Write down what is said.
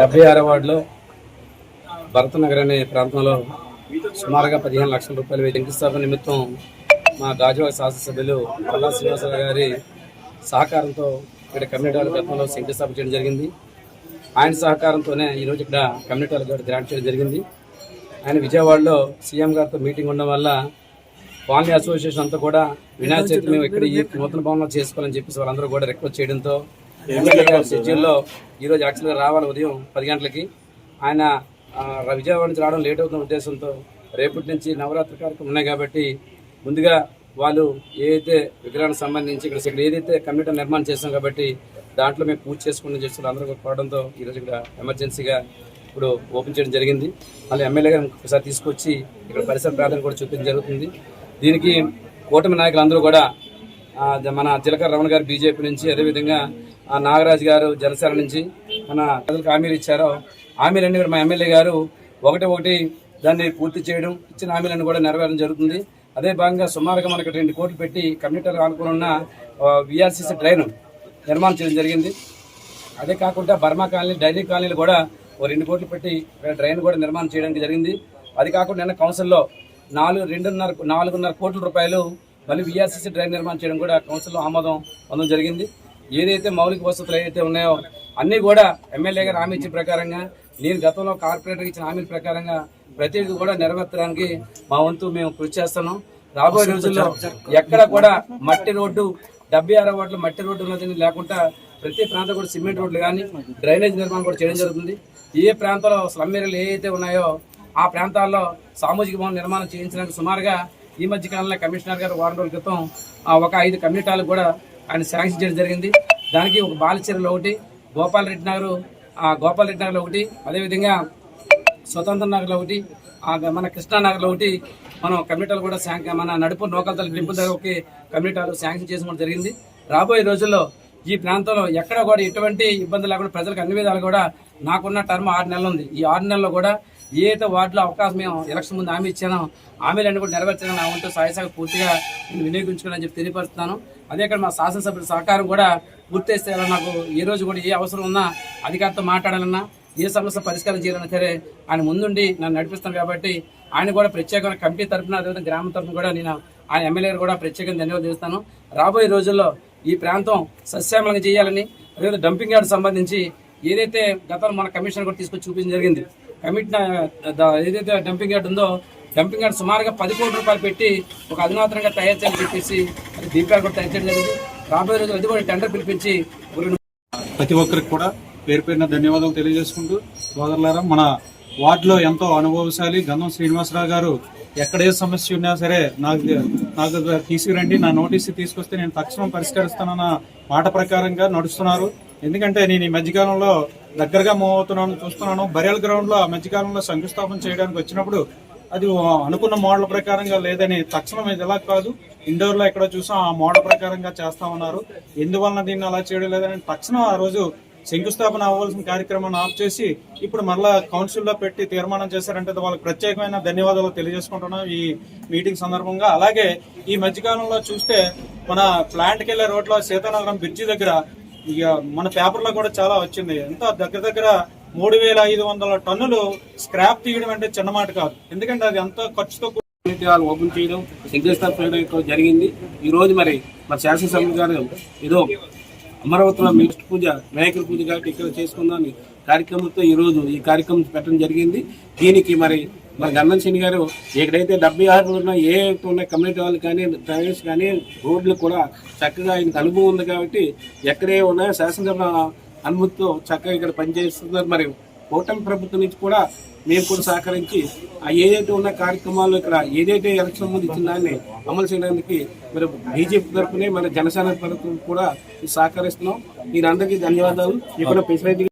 డెబ్బై ఆరో వార్డులో భరతనగర్ అనే ప్రాంతంలో సుమారుగా పదిహేను లక్షల రూపాయలు శంకుస్థాపన నిమిత్తం మా గాజువాక శాసనసభ్యులు పల్లా శ్రీనివాసరావు గారి సహకారంతో ఇక్కడ కమ్యూనిటీ హాల్ గతంలో శంకుస్థాపన చేయడం జరిగింది. ఆయన సహకారంతోనే ఈరోజు ఇక్కడ కమ్యూనిటీ హాల్ కూడా గ్రాంట్ చేయడం జరిగింది. ఆయన విజయవాడలో సీఎం గారితో మీటింగ్ ఉండడం వల్ల కాలనీ అసోసియేషన్ అంతా కూడా వినాయక చవితి మేము ఇక్కడ ఈ నూతన భవనంలో చేసుకోవాలని చెప్పేసి వాళ్ళందరూ కూడా రిక్వెస్ట్ చేయడంతో షెడ్యూల్లో ఈరోజు యాక్చువల్గా రావాలి ఉదయం పది గంటలకి. ఆయన విజయవాడ నుంచి రావడం లేట్ అవుతున్న ఉద్దేశంతో రేపటి నుంచి నవరాత్రి కార్యక్రమం ఉన్నాయి కాబట్టి ముందుగా వాళ్ళు ఏదైతే విగ్రహానికి సంబంధించి ఇక్కడ ఇక్కడ ఏదైతే కమ్యూనిటీ నిర్మాణం చేస్తాం కాబట్టి దాంట్లో మేము పూజ చేసుకుని చేస్తున్న అందరూ కూడా కోవడంతో ఈరోజు ఇక్కడ ఎమర్జెన్సీగా ఇప్పుడు ఓపెన్ చేయడం జరిగింది. మళ్ళీ ఎమ్మెల్యే గారు ఒకసారి తీసుకొచ్చి ఇక్కడ పరిసర ప్రాంతాన్ని కూడా చూపించడం జరుగుతుంది. దీనికి కూటమి నాయకులు అందరూ కూడా మన జీలకర్ర రమణ గారు బీజేపీ నుంచి అదేవిధంగా ఆ నాగరాజు గారు జనసేన నుంచి మన ప్రజలకు హామీలు ఇచ్చారో హామీలన్నీ కూడా మా ఎమ్మెల్యే గారు ఒకటి ఒకటి దాన్ని పూర్తి చేయడం ఇచ్చిన హామీలను కూడా నెరవేరడం జరుగుతుంది. అదే భాగంగా సుమారుగా మనకి రెండు కోట్లు పెట్టి కమ్యూనిటీలు ఆనుకుని ఉన్న విఆర్సీసీ ట్రైన్ నిర్మాణం చేయడం జరిగింది. అదే కాకుండా బర్మా కాలనీ డైరీ కాలనీలు కూడా ఓ రెండు కోట్లు పెట్టి డ్రైన్ కూడా నిర్మాణం చేయడానికి జరిగింది. అది కాకుండా నిన్న కౌన్సిల్లో నాలుగు రెండున్నర నాలుగున్నర కోట్ల రూపాయలు మళ్ళీ విఆర్సీసీ డ్రైన్ నిర్మాణం చేయడం కూడా కౌన్సిల్లో ఆమోదం పొందడం జరిగింది. ఏదైతే మౌలిక వసతులు ఏదైతే ఉన్నాయో అన్నీ కూడా ఎమ్మెల్యే గారు హామీ ఇచ్చిన ప్రకారంగా నేను గతంలో కార్పొరేటర్ ఇచ్చిన హామీల ప్రకారంగా ప్రతిదీ కూడా నెరవేర్చడానికి మా వంతు మేము కృషి చేస్తున్నాం. రాబోయే రోజుల్లో ఎక్కడ కూడా మట్టి రోడ్డు డెబ్బై ఆరో వాటిలో మట్టి రోడ్డు ఉన్నదని లేకుండా ప్రతి ప్రాంతం కూడా సిమెంట్ రోడ్లు కానీ డ్రైనేజ్ నిర్మాణం కూడా చేయడం జరుగుతుంది. ఏ ప్రాంతంలో స్లమ్ ఏరియాలు ఏ అయితే ఉన్నాయో ఆ ప్రాంతాల్లో సామాజిక భవన నిర్మాణం చేయించడానికి సుమారుగా ఈ మధ్య కాలంలో కమిషనర్ గారు వారం రోజుల క్రితం ఒక ఐదు కమ్యూనిటాలకు కూడా ఆయన శాంక్షన్ చేయడం జరిగింది. దానికి ఒక బాలచీరలో ఒకటి గోపాల్ రెడ్డి నగర్ ఆ గోపాల్ రెడ్డి నగర్లో ఒకటి అదేవిధంగా స్వతంత్ర నగర్లో ఒకటి ఆ మన కృష్ణా నగర్లో ఒకటి మనం కమ్యూనిటీలు కూడా శాంక్ మన నడుపు నోకలతల టెంపుల్ దగ్గర ఒక కమ్యూనిటీలు శాంక్షన్ చేసుకోవడం జరిగింది. రాబోయే రోజుల్లో ఈ ప్రాంతంలో ఎక్కడ కూడా ఎటువంటి ఇబ్బంది లేకుండా ప్రజలకు అన్ని విధాలు కూడా నాకున్న టర్మ్ ఆరు నెలలు ఉంది. ఈ ఆరు నెలల్లో కూడా ఏదైతే వాటిలో వార్డులో అవకాశం మేము ఎలక్షన్ ముందు హామీ ఇచ్చానో హామీలన్నీ కూడా నెరవేర్చాలని నా వంతు సాయసాగ పూర్తిగా నేను వినియోగించుకోవాలని చెప్పి తెలియపరుస్తున్నాను. అదే ఇక్కడ మా శాసనసభ్యుల సహకారం కూడా పూర్తి నాకు ఏ రోజు కూడా ఏ అవసరం ఉన్నా అధికారితో మాట్లాడాలన్నా ఏ సమస్య పరిష్కారం చేయాలన్నా సరే ఆయన ముందుండి నన్ను నడిపిస్తాను కాబట్టి ఆయన కూడా ప్రత్యేకమైన కమిటీ తరఫున అదేవిధంగా గ్రామం తరఫున కూడా నేను ఆయన ఎమ్మెల్యే కూడా ప్రత్యేకంగా ధన్యవాదాలు చేస్తాను రాబోయే రోజుల్లో ఈ ప్రాంతం సస్యామలంగా చేయాలని అదేవిధంగా డంపింగ్ యార్డ్ సంబంధించి ఏదైతే గతంలో మన కమిషన్ కూడా తీసుకొచ్చి చూపించడం జరిగింది కమిటీ ఏదైతే డంపింగ్ యార్డ్ ఉందో డంపింగ్ యార్డ్ సుమారుగా పది కోట్ల రూపాయలు పెట్టి ఒక అధునాతనంగా తయారు చేయాలని చెప్పేసి దీపాలు కూడా తయారు చేయడం జరిగింది. రాబోయే రోజు అది కూడా టెండర్ పిలిపించి ప్రతి ఒక్కరికి కూడా పేరు పేరున ధన్యవాదాలు తెలియజేసుకుంటూ సోదరులారా మన వార్డులో ఎంతో అనుభవశాలి గంధం శ్రీనివాసరావు గారు ఎక్కడ ఏ సమస్య ఉన్నా సరే నాకు నాకు తీసుకురండి నా నోటీస్ తీసుకొస్తే నేను తక్షణం పరిష్కరిస్తానన్న మాట ప్రకారంగా నడుస్తున్నారు. ఎందుకంటే నేను ఈ మధ్యకాలంలో దగ్గరగా మూవ్ అవుతున్నాను చూస్తున్నాను. బరియల్ గ్రౌండ్లో ఆ మధ్యకాలంలో శంకుస్థాపన చేయడానికి వచ్చినప్పుడు అది అనుకున్న మోడల్ ప్రకారంగా లేదని తక్షణం ఇది ఎలా కాదు. ఇండోర్లో ఎక్కడ చూసాం ఆ మోడల్ ప్రకారంగా చేస్తామన్నారు. ఎందువలన దీన్ని అలా చేయడం లేదని తక్షణం ఆ రోజు శంకుస్థాపన అవ్వాల్సిన కార్యక్రమాన్ని ఆఫ్ చేసి ఇప్పుడు మరలా కౌన్సిల్లో పెట్టి తీర్మానం చేశారంటే వాళ్ళకి ప్రత్యేకమైన ధన్యవాదాలు తెలియజేసుకుంటున్నాం ఈ మీటింగ్ సందర్భంగా. అలాగే ఈ మధ్యకాలంలో చూస్తే మన ప్లాంట్కి వెళ్ళే రోడ్లో సీతానగరం బ్రిడ్జి దగ్గర ఇక మన పేపర్లో కూడా చాలా వచ్చింది. ఎంత దగ్గర దగ్గర మూడు వేల ఐదు వందల టన్నులు స్క్రాప్ తీయడం అంటే చిన్న మాట కాదు. ఎందుకంటే అది ఎంత ఖర్చుతో ఓపెన్ చేయడం శంకుస్థాపన చేయడం జరిగింది. ఈ రోజు మరి మన శాసనసభ్యులు గారు ఏదో అమరావతిలో మిస్ట్ పూజ వినాయకుడి పూజ కాబట్టి ఇక్కడ చేసుకుందాం కార్యక్రమంతో ఈ రోజు ఈ కార్యక్రమం పెట్టడం జరిగింది. దీనికి మరి మరి గన్నం శని గారు ఎక్కడైతే డెబ్బై ఆరు ఉన్న ఏ అయితే ఉన్న కమ్యూనిటీ వాళ్ళు కానీ డ్రైనేజ్ కానీ రోడ్లు కూడా చక్కగా ఆయనకు అనుభవం ఉంది కాబట్టి ఎక్కడే ఉన్నాయో శాసనసభ అనుమతితో చక్కగా ఇక్కడ పనిచేస్తున్నారు. మరి కూటమి ప్రభుత్వం నుంచి కూడా మేము కూడా సహకరించి ఆ ఏదైతే ఉన్న కార్యక్రమాలు ఇక్కడ ఏదైతే ఎలక్షన్ ముందు ఇచ్చిన దాన్ని అమలు చేయడానికి మరి బీజేపీ తరఫునే మన జనసేన తరఫున కూడా సహకరిస్తున్నాం. మీరందరికీ ధన్యవాదాలు. ఇక్కడ ఫెసిలిటీ